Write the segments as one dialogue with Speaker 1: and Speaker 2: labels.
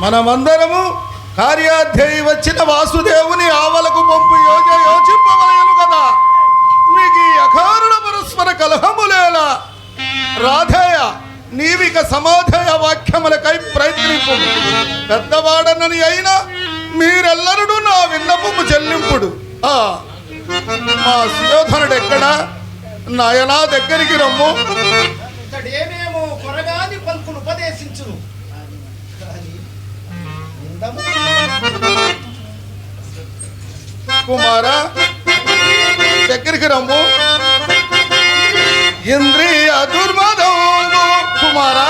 Speaker 1: మనమందరము కార్యాధ్యయి వచ్చిన వాసుదేవుని ఆవలకు పంపు యోజ యోచింపవలయను కదా. మీకు ఈ అకారుణ పరస్పర కలహములేలా రాధేయ నీవిక సమాధేయ వాక్యములకై ప్రయత్నింపు. పెద్దవాడనని అయినా మీరెల్లరూ నా విన్నపము చెల్లింపుడు. మా సుయోధనుడు ఎక్కడా నాయనా దగ్గరికి రమ్ము.
Speaker 2: ఇతడేమేమో ఉపదేశించును.
Speaker 1: కుమారా దగ్గరికి రమ్ము. ఇంద్రియ దుర్మదము కుమారా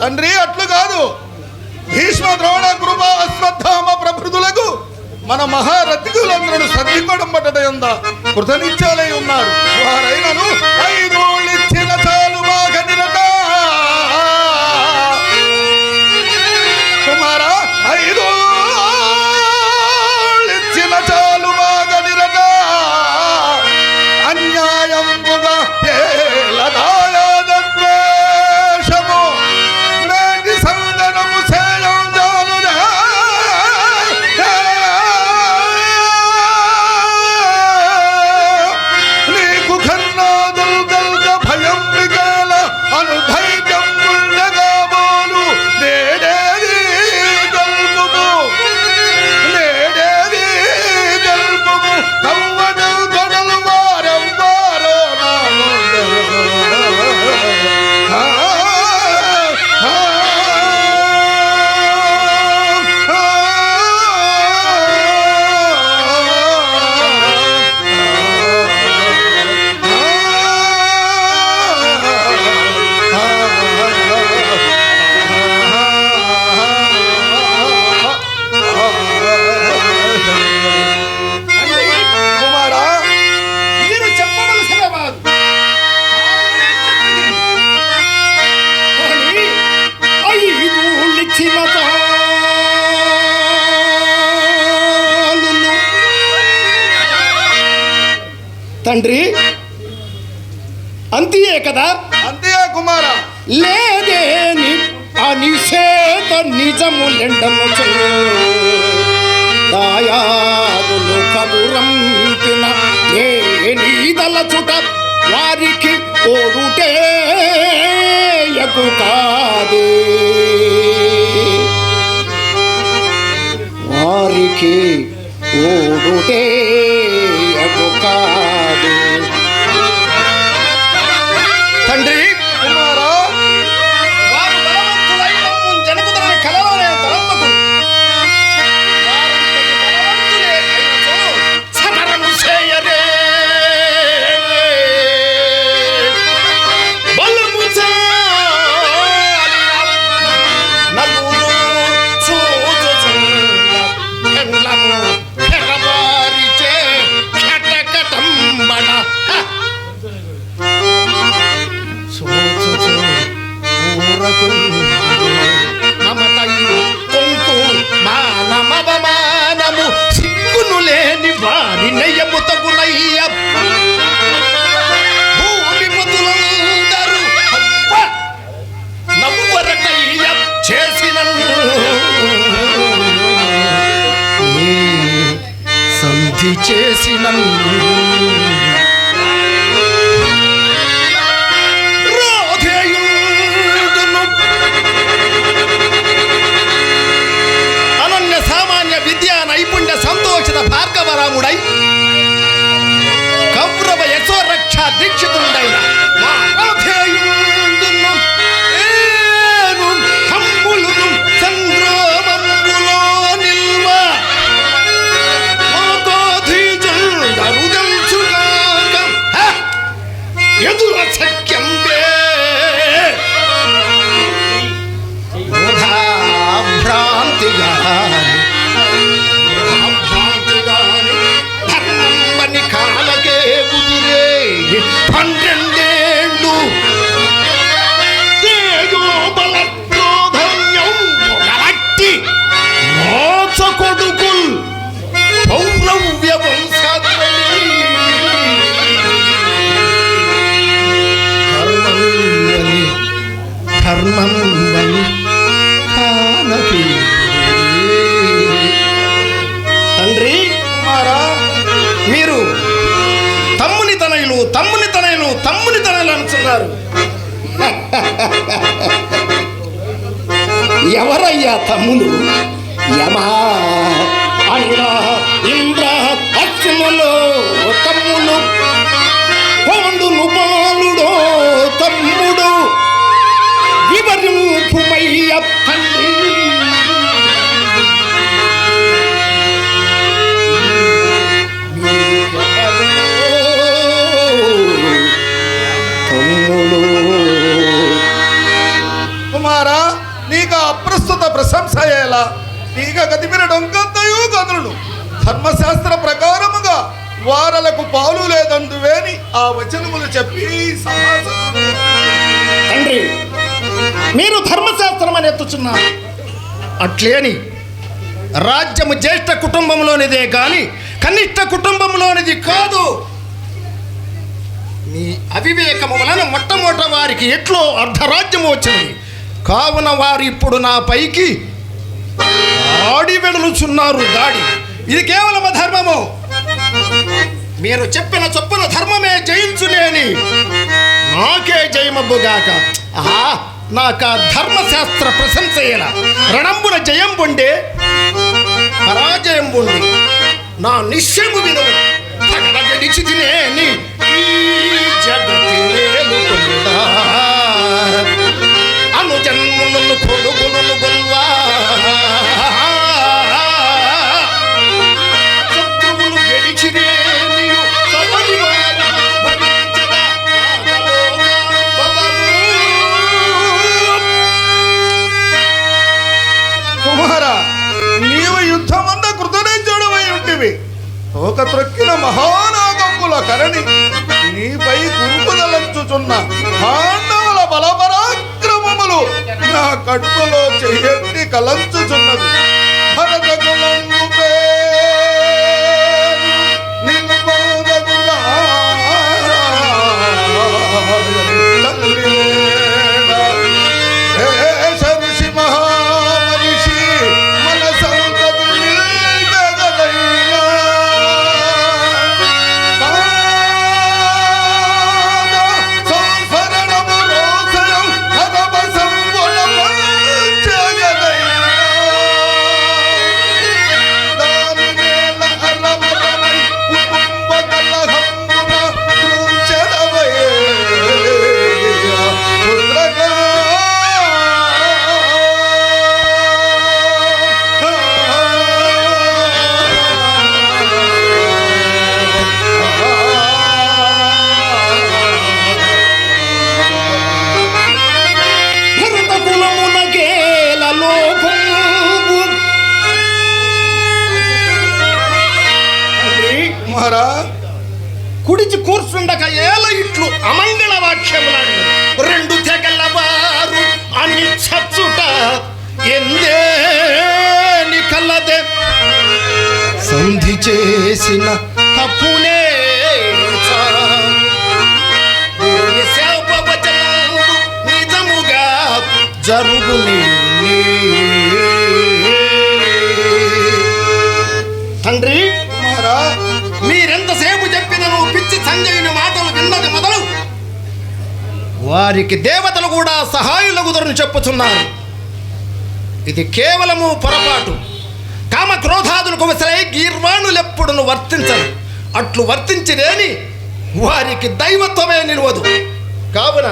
Speaker 2: తండ్రి
Speaker 1: అట్లు కాదు. భీష్మ ద్రోణ కృప అశ్వత్థామ ప్రభృతులకు మన మహారథికులందరూ సర్దికోవడం పట్టడం ఎంద కృతనిత్యాలై ఉన్నారు. వారైనను
Speaker 2: ఐదు తండ్రి. అంతియే కదా?
Speaker 1: అంతే కుమారా.
Speaker 2: లేదేని అనిషేత నిజములెండము దాయాదులు కబురంపిన నీదలచుట వారికి యగు కాదే చేసిన ఎవరయ్యా తమ్ములు? యమా అన్న ఇంద్ర అశ్వములు తమ్ముడు పాండులు బాలుడో తమ్ముడు వివరింపుమయ్య.
Speaker 1: నీకు అప్రస్తుత ప్రశంస ఎలా నీక గతిమిన డొంకంతయు గదులు ధర్మశాస్త్ర ప్రకారముగా వారలకు పాలు లేదందువేని ఆ వచనములు చెప్పి
Speaker 2: తండ్రి మీరు ధర్మశాస్త్రం అని ఎత్తుచున్నారు అట్లేని రాజ్యము జ్యేష్ఠ కుటుంబంలోనిదే కానీ కనిష్ట కుటుంబంలోనిది కాదు. మీ అవివేకము వలన మొట్టమొదట వారికి ఎట్లో అర్ధరాజ్యము వచ్చింది. కావున వారు ఇప్పుడు నా పైకి ఆడి వెడలుచున్నారు దాడి. ఇది కేవలం ధర్మము మీరు చెప్పిన చొప్పున ధర్మమే జయించునేని నాకే జయమబ్బుగాక. ఆహా నాకు ఆ ధర్మశాస్త్ర ప్రశంసయ్యల రణంబున జయం పొండే పరాజయం పొండి నా నిశ్చయము వినము. తగడ తినేని ఈ జగతి జన్ములను కొడుకులను
Speaker 1: నా కడుపులో
Speaker 2: కలంచు తండ్రి, కుడిచి కూర్చుండక ఏల ఇట్లు అమంగళ వాక్యములాడు రెండు తెగల వారు అని చచ్చుట ఎందేని కలదే సంధి చేసిన తప్పునే నిజముగా జరుగుని వారికి దేవతలు కూడా సహాయులగుదరని చెప్పుచున్నారు. ఇది కేవలము పొరపాటు. కామ క్రోధాదులకు వసలై గీర్వాణులెప్పుడును వర్తించరు. అట్లు వర్తించిరేని వారికి దైవత్వమే నిలవదు. కావున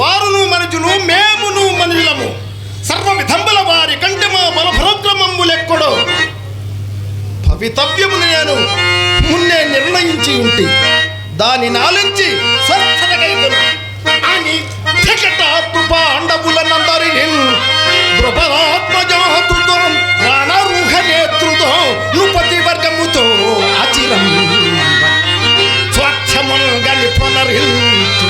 Speaker 2: వారును మనుషులు మేమును మనుషులము సర్వ విధంబుల వారి కంటే మా బల భవితవ్యమును నేను మున్నే నిర్ణయించి ఉంటి. దాని నాలించి స్వస్థతకైకొను ధికటాత్మ పాండవులనందరిని ద్రుపదాత్మజాతుతో రణరుహ నేతృతో నృపతి వర్గముతో అచిరం స్వచ్ఛముల్ గని పునరించు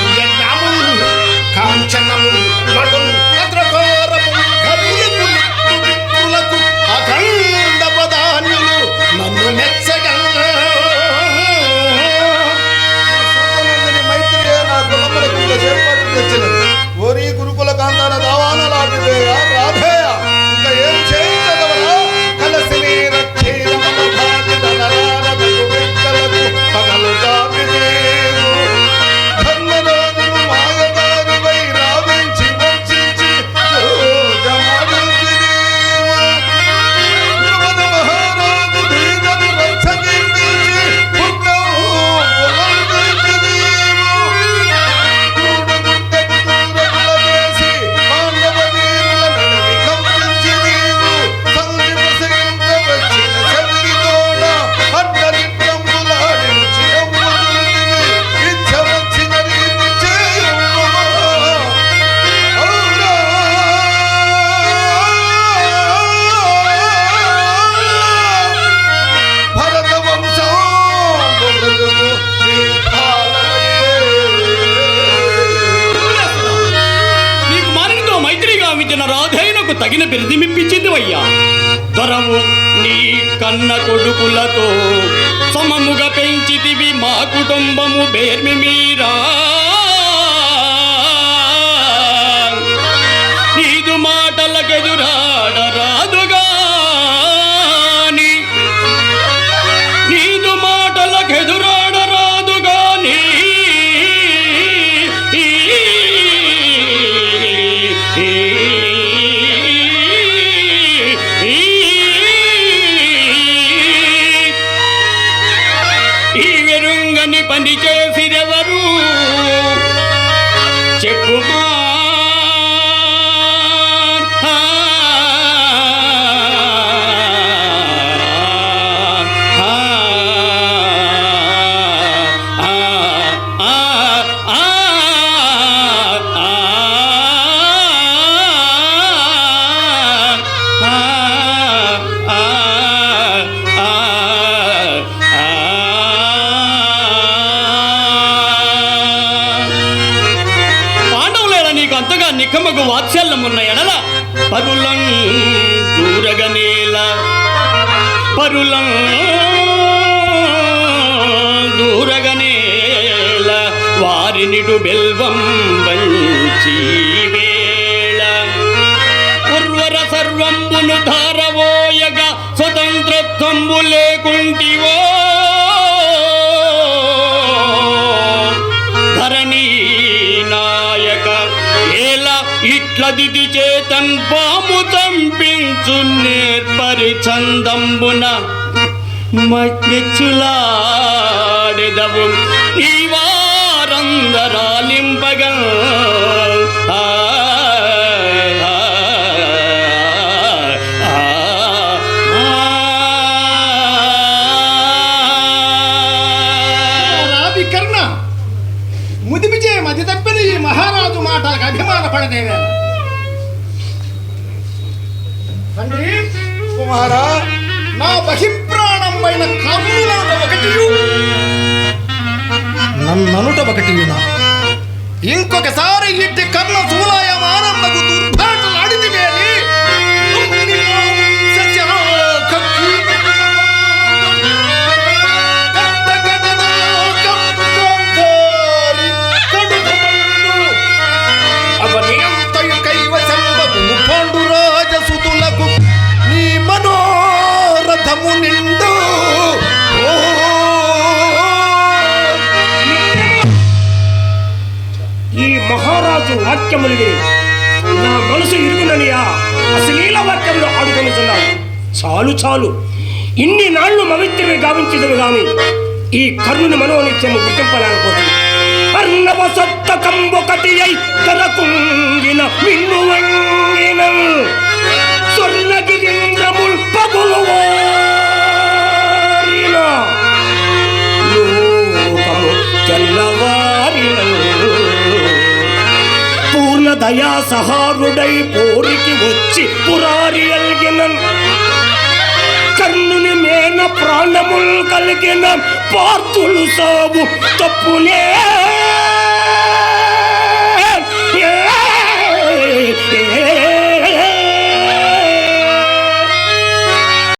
Speaker 3: తగిన బిరుదిమిప్పించింది అయ్యా దొరవు నీ కన్న కొడుకులతో సమముగా పెంచితివి మా కుటుంబము బేర్మి మీరా. పరులం దూరగనేల వారినిడు బెల్వం వంచి వేళ. ఉర్వర సర్వంబులు ధారవోయగా స్వతంత్రత్వంబు లేకుంటివో. ధరణీ నాయక ఎలా ఇట్లదిది చేతన్ పా పంపించు నేర్పరిచందంబున మెచ్చులాడెదవు ఈ వారందరాలింపగా ఆ,
Speaker 2: ముదిమిచే మతి తప్పిన ఈ మహారాజు మాటలకు అభిమాన
Speaker 1: కుమారా
Speaker 2: నా బహిప్రాణమైన కర్ణులనుట ఒకటి నన్ననుట ఒకటి ఇంకొకసారి ఇట్టి కర్ణ శూలాయమానందకు దుర్భాటలాడితివేని
Speaker 4: వాక్యములు విని నా మనసు ఇరుగుననియా. అశ్లీల వాక్యములు ఆడుకొనిచున్నావు చాలు చాలు. ఇన్ని నాళ్ళు మవిత్రమే గావించదురు గాని ఈ కర్ణుని మనోనిత్యము గుర్తింపలేకపోతుంది. అర్ణవ సత్తకంబొకటి అయి తరకుంగిన మిన్ను వంగిన స్వర్ణగిరింద్రముల్ పగులు దయాసహారుడై దయా పోరికి వచ్చి పురారి అల్గినన్ కర్ణుని మేన ప్రాణములు కలిగిన పార్థులు సాగు తప్పులే